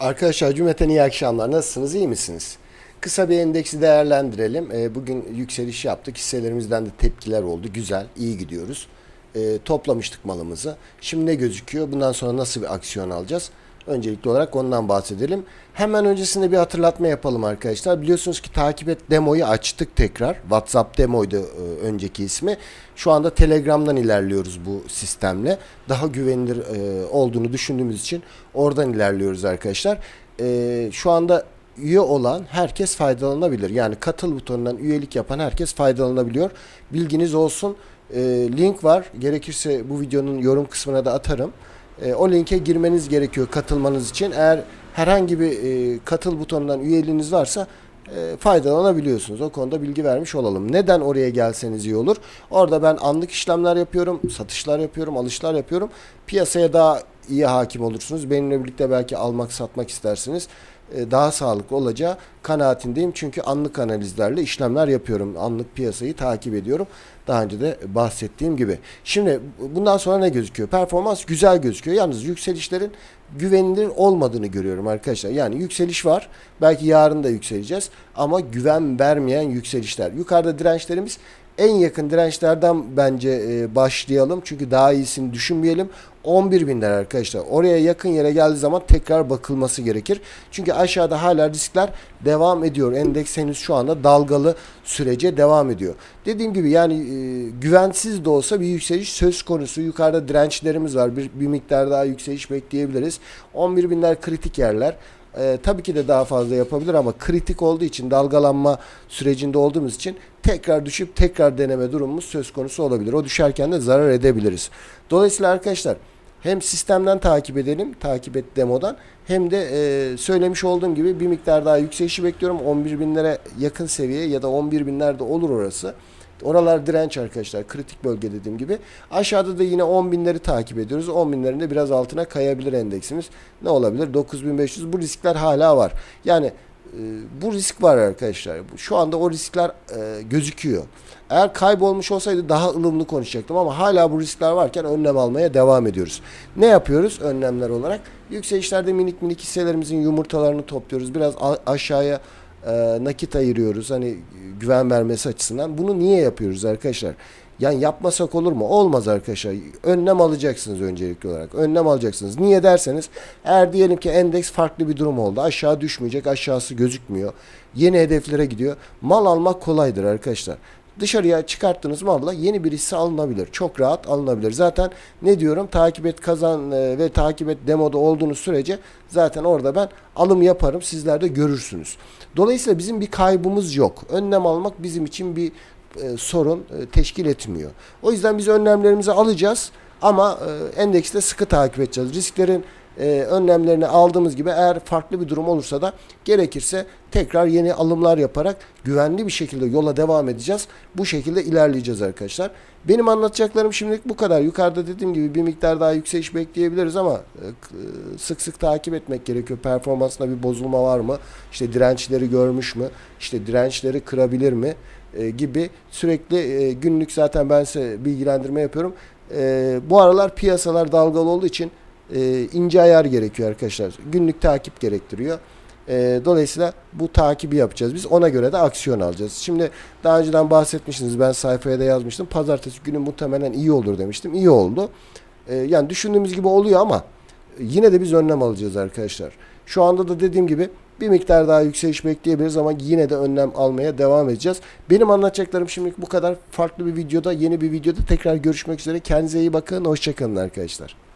Arkadaşlar cümleten iyi akşamlar. Nasılsınız? iyi misiniz? Kısa bir endeksi değerlendirelim. Ee, Bugün yükseliş yaptık. Hisselerimizden de tepkiler oldu. Güzel, iyi gidiyoruz. Ee, Toplamıştık malımızı. Şimdi ne gözüküyor? Bundan sonra nasıl bir aksiyon alacağız? Öncelikli olarak ondan bahsedelim. Hemen öncesinde bir hatırlatma yapalım arkadaşlar. Biliyorsunuz ki takip et demoyu açtık tekrar. WhatsApp demoydu e, önceki ismi. Şu anda Telegram'dan ilerliyoruz bu sistemle. Daha güvenilir e, olduğunu düşündüğümüz için oradan ilerliyoruz arkadaşlar. E, şu anda üye olan herkes faydalanabilir. Yani katıl butonundan üyelik yapan herkes faydalanabiliyor. Bilginiz olsun. Link var. Gerekirse bu videonun yorum kısmına da atarım. E, o linke girmeniz gerekiyor katılmanız için. Eğer herhangi bir e, katıl butonundan üyeliğiniz varsa e, faydalanabiliyorsunuz. O konuda bilgi vermiş olalım. Neden oraya gelseniz iyi olur? Orada ben anlık işlemler yapıyorum, satışlar yapıyorum, alışlar yapıyorum. Piyasaya daha iyi hakim olursunuz. Benimle birlikte belki almak, satmak istersiniz. E, daha sağlıklı olacağı kanaatindeyim. Çünkü anlık analizlerle işlemler yapıyorum. Anlık piyasayı takip ediyorum. Daha önce de bahsettiğim gibi. Şimdi bundan sonra ne gözüküyor? Performans güzel gözüküyor. Yalnız yükselişlerin güvenilir olmadığını görüyorum arkadaşlar. Yani yükseliş var. Belki yarın da yükseleceğiz. Ama güven vermeyen yükselişler. Yukarıda dirençlerimiz en yakın dirençlerden bence e, başlayalım. Çünkü daha iyisini düşünmeyelim. 11 binler arkadaşlar. Oraya yakın yere geldiği zaman tekrar bakılması gerekir. Çünkü aşağıda hala riskler devam ediyor. Endeks henüz şu anda dalgalı sürece devam ediyor. Dediğim gibi yani e, güvensiz de olsa bir yükseliş söz konusu. Yukarıda dirençlerimiz var. Bir, bir miktar daha yükseliş bekleyebiliriz. 11 binler kritik yerler. Ee, tabii ki de daha fazla yapabilir ama kritik olduğu için dalgalanma sürecinde olduğumuz için tekrar düşüp tekrar deneme durumumuz söz konusu olabilir. O düşerken de zarar edebiliriz. Dolayısıyla arkadaşlar hem sistemden takip edelim, takip et demodan hem de e, söylemiş olduğum gibi bir miktar daha yükselişi bekliyorum. 11 binlere yakın seviye ya da 11 binlerde olur orası. Oralar direnç arkadaşlar. Kritik bölge dediğim gibi. Aşağıda da yine 10 binleri takip ediyoruz. 10 binlerin de biraz altına kayabilir endeksimiz. Ne olabilir? 9500. Bu riskler hala var. Yani e, bu risk var arkadaşlar. Şu anda o riskler e, gözüküyor. Eğer kaybolmuş olsaydı daha ılımlı konuşacaktım ama hala bu riskler varken önlem almaya devam ediyoruz. Ne yapıyoruz önlemler olarak? Yükselişlerde minik minik hisselerimizin yumurtalarını topluyoruz. Biraz aşağıya e, nakit ayırıyoruz. Hani güven vermesi açısından. Bunu niye yapıyoruz arkadaşlar? Yani yapmasak olur mu? Olmaz arkadaşlar. Önlem alacaksınız öncelikli olarak. Önlem alacaksınız. Niye derseniz eğer diyelim ki endeks farklı bir durum oldu. Aşağı düşmeyecek. Aşağısı gözükmüyor. Yeni hedeflere gidiyor. Mal almak kolaydır arkadaşlar. Dışarıya çıkarttığınız malla yeni bir hisse alınabilir. Çok rahat alınabilir. Zaten ne diyorum? Takip et kazan e, ve takip et demoda olduğunuz sürece zaten orada ben alım yaparım. Sizler de görürsünüz. Dolayısıyla bizim bir kaybımız yok. Önlem almak bizim için bir e, sorun e, teşkil etmiyor. O yüzden biz önlemlerimizi alacağız ama e, endekste sıkı takip edeceğiz. Risklerin e, önlemlerini aldığımız gibi eğer farklı bir durum olursa da gerekirse tekrar yeni alımlar yaparak güvenli bir şekilde yola devam edeceğiz. Bu şekilde ilerleyeceğiz arkadaşlar. Benim anlatacaklarım şimdilik bu kadar. Yukarıda dediğim gibi bir miktar daha yükseliş bekleyebiliriz ama e, k- sık sık takip etmek gerekiyor. Performansında bir bozulma var mı? İşte dirençleri görmüş mü? İşte dirençleri kırabilir mi? E, gibi sürekli e, günlük zaten ben size bilgilendirme yapıyorum. E, bu aralar piyasalar dalgalı olduğu için e, ince ayar gerekiyor arkadaşlar. Günlük takip gerektiriyor. E, dolayısıyla bu takibi yapacağız. Biz ona göre de aksiyon alacağız. Şimdi daha önceden bahsetmiştiniz. Ben sayfaya da yazmıştım. Pazartesi günü muhtemelen iyi olur demiştim. İyi oldu. E, yani düşündüğümüz gibi oluyor ama yine de biz önlem alacağız arkadaşlar. Şu anda da dediğim gibi bir miktar daha yükseliş bekleyebiliriz ama yine de önlem almaya devam edeceğiz. Benim anlatacaklarım şimdilik bu kadar. Farklı bir videoda, yeni bir videoda tekrar görüşmek üzere. Kendinize iyi bakın. Hoşçakalın arkadaşlar.